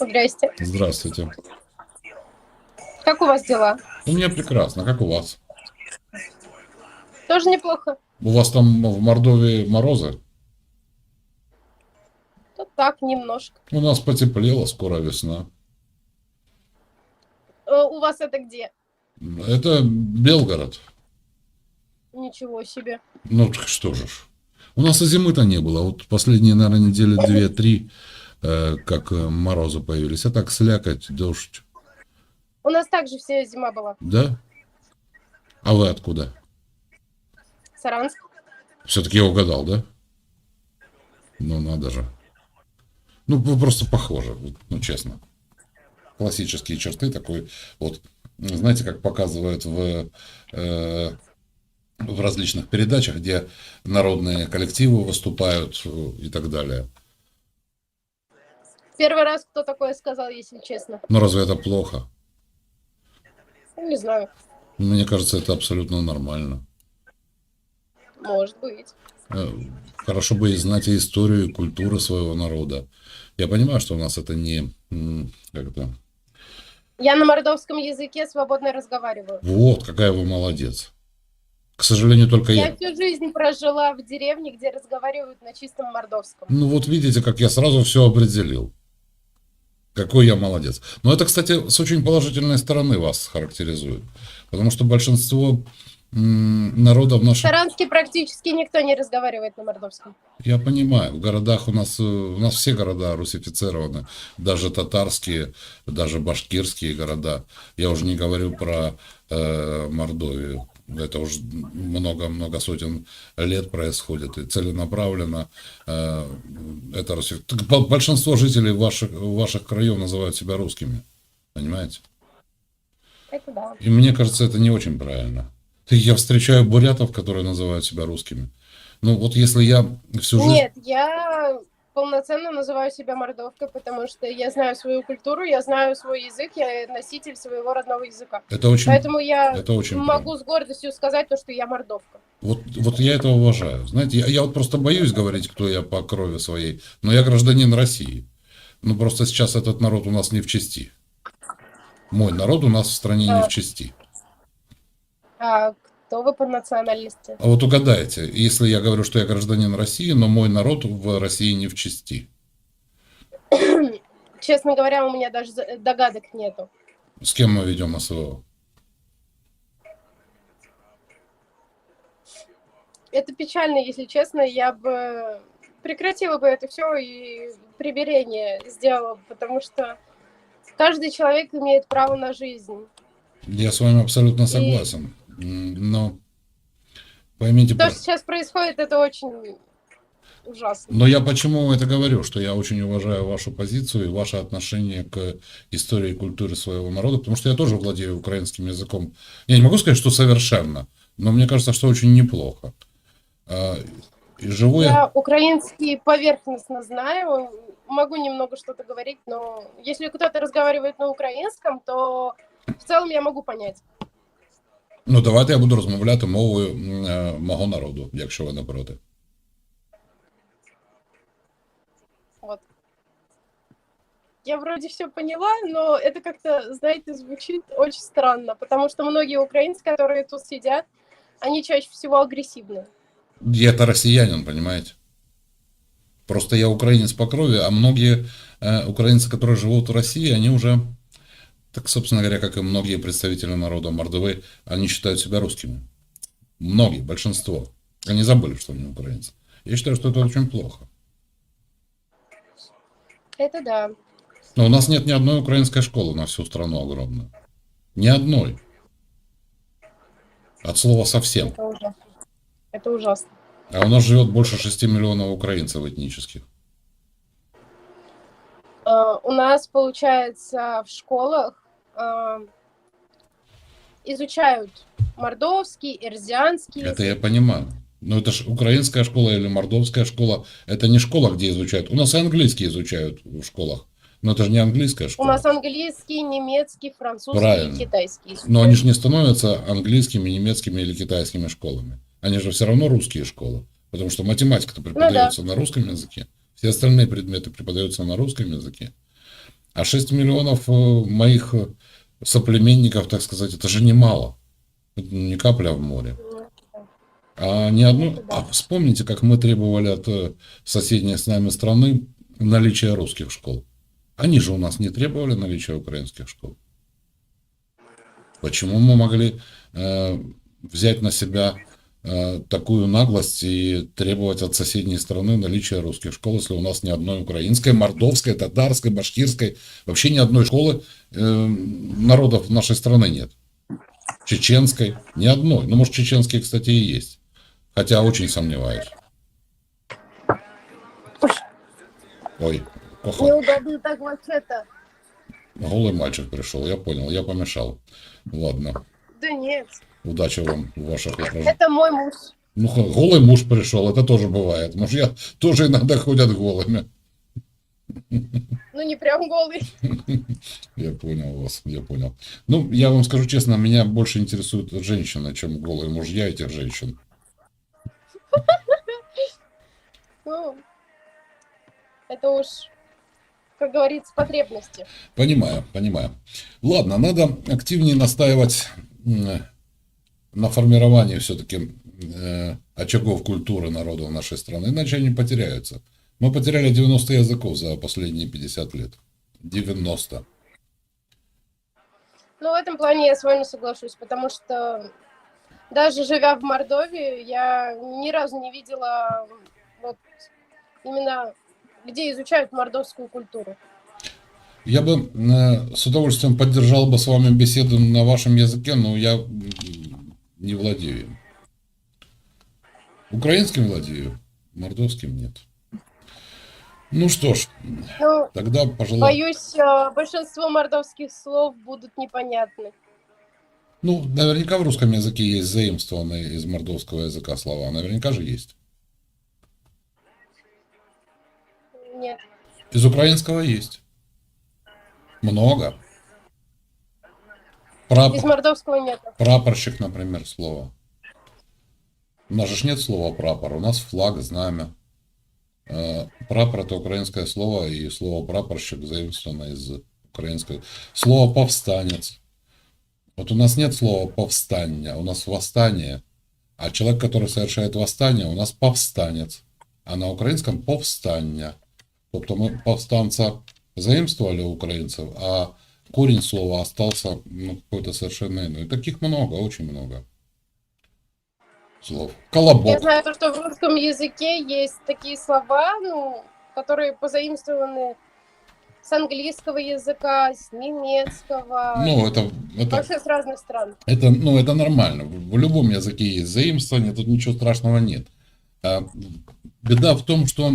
Здрасте. Здравствуйте. Как у вас дела? У меня прекрасно. Как у вас? Тоже неплохо. У вас там в Мордовии морозы? Ну так, немножко. У нас потеплело, скоро весна. Э, У вас это где? Это Белгород. Ничего себе. Ну так что же ж. У нас и зимы-то не было. Вот последние, наверное, недели две-три, э, как э, морозы появились. А так слякоть, дождь. У нас также вся зима была. Да? А вы откуда? Саранск. Все-таки я угадал, да? Ну, надо же. Ну, вы просто похожи, ну, честно. Классические черты такой, вот, знаете, как показывают в, э, в различных передачах, где народные коллективы выступают э, и так далее. Первый раз кто такое сказал, если честно. Но разве это плохо? Ну, Не знаю. Мне кажется, это абсолютно нормально. Может быть. Э, Хорошо бы и знать и историю, и культуру своего народа. Я понимаю, что у нас это не... Как это? Я на мордовском языке свободно разговариваю. Вот, какая вы молодец. К сожалению, только Я я. всю жизнь прожила в деревне, где разговаривают на чистом мордовском. Ну вот видите, как я сразу все определил. Какой я молодец. Но это, кстати, с очень положительной стороны вас характеризует. Потому что большинство м, народа в. Саранске практически никто не разговаривает на мордовском. Я понимаю, в городах у нас, э, у нас все города русифицированы, даже татарские, даже башкирские города. Я уже не говорю про э, Мордовию. Это уже много-много сотен лет происходит и целенаправленно э, это Так бо- Большинство жителей ваших, ваших краев называют себя русскими, понимаете? Это да. И мне кажется, это не очень правильно. Я встречаю бурятов, которые называют себя русскими. Ну вот если я всю жизнь... Нет, я полноценно называю себя мордовкой, потому что я знаю свою культуру, я знаю свой язык, я носитель своего родного языка. Это очень... Поэтому я Это очень могу с гордостью сказать то, что я мордовка. Вот, вот я это уважаю. Знаете, я, я вот просто боюсь говорить, кто я по крови своей, но я гражданин России. Ну, просто сейчас этот народ у нас не в чести. Мой народ у нас в стране не в чести. А кто вы по национальности? А вот угадайте, если я говорю, что я гражданин России, но мой народ в России не в чести. Честно говоря, у меня даже догадок нету. С кем мы ведем СВО? Это печально, если честно. Я бы прекратила бы это все и примирение сделала, потому что каждый человек имеет право на жизнь. Я с вами абсолютно согласен. М, Но поймите, То, что сейчас происходит, это очень ужасно. Но я почему это говорю, что я очень уважаю вашу позицию и ваше отношение к истории и культуре своего народа, потому что я тоже владею украинским языком. Я не могу сказать, что совершенно, но мне кажется, что очень неплохо. А, И живу я... Я украинский поверхностно знаю, могу немного что-то говорить, но если кто-то разговаривает на украинском, то в целом я могу понять. Ну, давайте я буду розмовляти мовою е, мого народу, якщо ви не проти. Вот. Я вроде все поняла, но это как-то, знаете, звучит очень странно, потому что многие украинцы, которые тут сидят, они чаще всего агрессивны. Я это россиянин, понимаете? Просто я украинец по крови, а многие э, украинцы, которые живут в России, они уже, так, собственно говоря, как и многие представители народа Мордовы, они считают себя русскими. Многие, большинство. Они забыли, что они украинцы. Я считаю, что это очень плохо. Это да. Но у нас нет ни одной украинской школы на всю страну огромную. Ни одной. От слова совсем. Это ужасно. Это ужасно. А у нас живет больше 6 миллионов украинцев этнических. Э, У нас, получается, в школах э, изучают мордовский, эрзианский. Это я понимаю. Но это же украинская школа или мордовская школа. Это не школа, где изучают. У нас и английский изучают в школах. Но это же не английская У школа. нас английский, немецкий, французский Правильно. и китайский. Но они же не становятся английскими, немецкими или китайскими школами. Они же все равно русские школы. Потому что математика-то преподается на русском языке. Все остальные предметы преподаются на русском языке. А 6 миллионов э, моих э, соплеменников, так сказать, это же немало. Это не капля в море. А ни одну... А вспомните, как мы требовали от э, соседней с нами страны наличия русских школ. Они же у нас не требовали наличия украинских школ. Почему мы могли э, взять на себя такую наглость и требовать от соседней страны наличия русских школ, если у нас ни одной украинской, мордовской, татарской, башкирской, вообще ни одной школы э, народов нашей страны нет. Чеченской, ни одной. Ну, может, чеченские, кстати, и есть. Хотя очень сомневаюсь. Ой, охо, Неудобно так вообще-то. голый мальчик пришел, я понял, я помешал. Ладно, Да нет, удачи вам в ваших упражнениях. это мой муж. Ну, голый муж пришел, это тоже бывает. Мужья тоже иногда ходят голыми. Ну, не прям голый. Я понял вас, я понял. Ну, я вам скажу честно, меня больше интересуют женщины, чем голые мужья этих женщин. Ну, это уж, как говорится, потребности. Понимаю, понимаю. Ладно, надо активнее настаивать на формировании все-таки очагов культуры народов нашей страны, иначе они потеряются. Мы потеряли 90 языков за последние 50 лет. 90. Ну, в этом плане я с вами соглашусь, потому что даже живя в Мордовии, я ни разу не видела вот именно где изучают мордовскую культуру. Я бы э, с удовольствием поддержал бы с вами беседу на вашем языке, но я не владею им. Украинским владею, мордовским нет. Ну что ж, Ну, тогда, пожалуй, боюсь, э, большинство мордовских слов будут непонятны. ну, наверняка в русском языке есть заимствованные из мордовского языка слова, наверняка же есть. Нет. Из украинского есть. Много. Прап- Из мордовского нет. Прапорщик, например, слово. У нас же нет слова прапор, у нас флаг, знамя. Э, Прапор это украинское слово, и слово прапорщик заимствовано из украинского. Слово повстанец. Вот у нас нет слова повстання, у нас восстание. А человек, который совершает восстание, у нас повстанец. А на українському повстання. Тобто ми повстанца заимствовали у украинцев, а корень слова остался ну, какой-то совершенно иной. Таких много, очень много слов. Я Колобок. знаю то, что в русском языке есть такие слова, ну, которые позаимствованы с английского языка, с немецкого, Ну, это, это, вообще с разных стран. это, ну, это нормально. В в любом языке есть заимствование, тут ничего страшного нет. А беда в том, что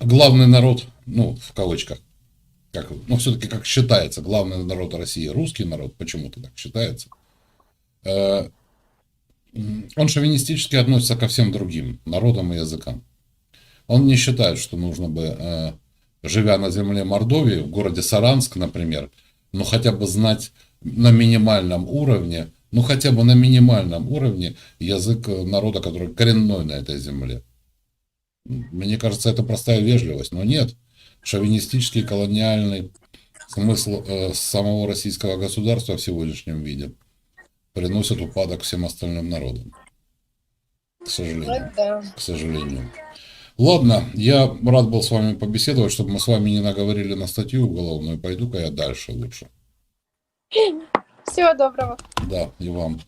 главный народ, ну, в кавычках, как, ну, все-таки как считается, главный народ России русский народ, почему-то так считается, э, он шовинистически относится ко всем другим народам и языкам. Он не считает, что нужно бы, э, живя на земле Мордовии, в городе Саранск, например, ну хотя бы знать на минимальном уровне, ну хотя бы на минимальном уровне язык э, народа, который коренной на этой земле. Мне кажется, это простая вежливость, но нет. Шовинистический колониальный смысл э, самого российского государства в сегодняшнем виде приносит упадок всем остальным народам. К сожалению да. к сожалению. Ладно, я рад был с вами побеседовать, чтобы мы с вами не наговорили на статью уголовную. Пойду-ка я дальше лучше. Всего доброго. Да, и вам.